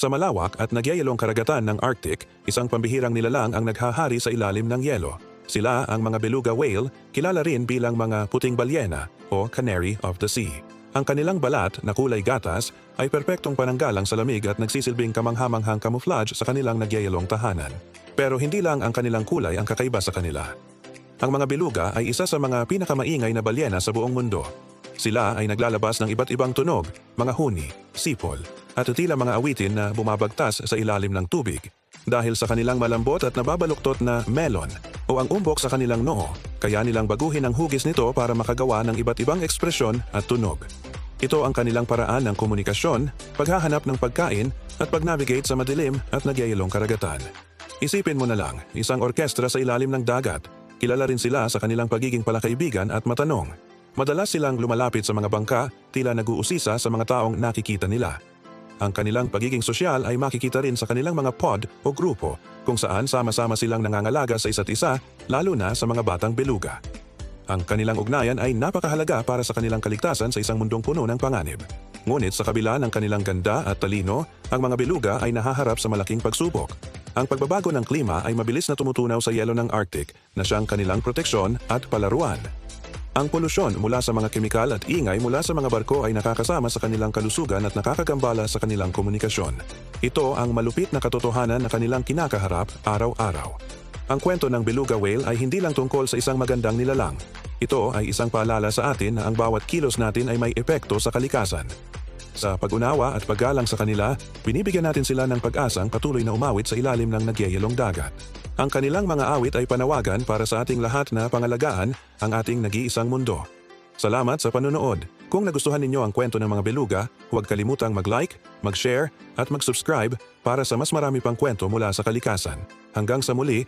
Sa malawak at nagyayelong karagatan ng Arctic, isang pambihirang nilalang ang naghahari sa ilalim ng yelo. Sila ang mga beluga whale, kilala rin bilang mga puting balyena o canary of the sea. Ang kanilang balat na kulay gatas ay perpektong pananggalang sa lamig at nagsisilbing kamanghamanghang camouflage sa kanilang nagyayelong tahanan. Pero hindi lang ang kanilang kulay ang kakaiba sa kanila. Ang mga beluga ay isa sa mga pinakamaingay na balyena sa buong mundo. Sila ay naglalabas ng iba't ibang tunog, mga huni, sipol, at tila mga awitin na bumabagtas sa ilalim ng tubig. Dahil sa kanilang malambot at nababaluktot na melon o ang umbok sa kanilang noo, kaya nilang baguhin ang hugis nito para makagawa ng iba't ibang ekspresyon at tunog. Ito ang kanilang paraan ng komunikasyon, paghahanap ng pagkain at pag-navigate sa madilim at nagyayelong karagatan. Isipin mo na lang, isang orkestra sa ilalim ng dagat. Kilala rin sila sa kanilang pagiging palakaibigan at matanong. Madalas silang lumalapit sa mga bangka, tila nag-uusisa sa mga taong nakikita nila. Ang kanilang pagiging sosyal ay makikita rin sa kanilang mga pod o grupo kung saan sama-sama silang nangangalaga sa isa't isa, lalo na sa mga batang beluga. Ang kanilang ugnayan ay napakahalaga para sa kanilang kaligtasan sa isang mundong puno ng panganib. Ngunit sa kabila ng kanilang ganda at talino, ang mga beluga ay nahaharap sa malaking pagsubok. Ang pagbabago ng klima ay mabilis na tumutunaw sa yelo ng Arctic na siyang kanilang proteksyon at palaruan. Ang polusyon mula sa mga kemikal at ingay mula sa mga barko ay nakakasama sa kanilang kalusugan at nakakagambala sa kanilang komunikasyon. Ito ang malupit na katotohanan na kanilang kinakaharap araw-araw. Ang kwento ng beluga whale ay hindi lang tungkol sa isang magandang nilalang. Ito ay isang paalala sa atin na ang bawat kilos natin ay may epekto sa kalikasan. Sa pag-unawa at paggalang sa kanila, binibigyan natin sila ng pag-asang patuloy na umawit sa ilalim ng nagyayelong dagat. Ang kanilang mga awit ay panawagan para sa ating lahat na pangalagaan ang ating nag-iisang mundo. Salamat sa panonood. Kung nagustuhan ninyo ang kwento ng mga beluga, huwag kalimutang mag-like, mag-share at mag-subscribe para sa mas marami pang kwento mula sa kalikasan. Hanggang sa muli,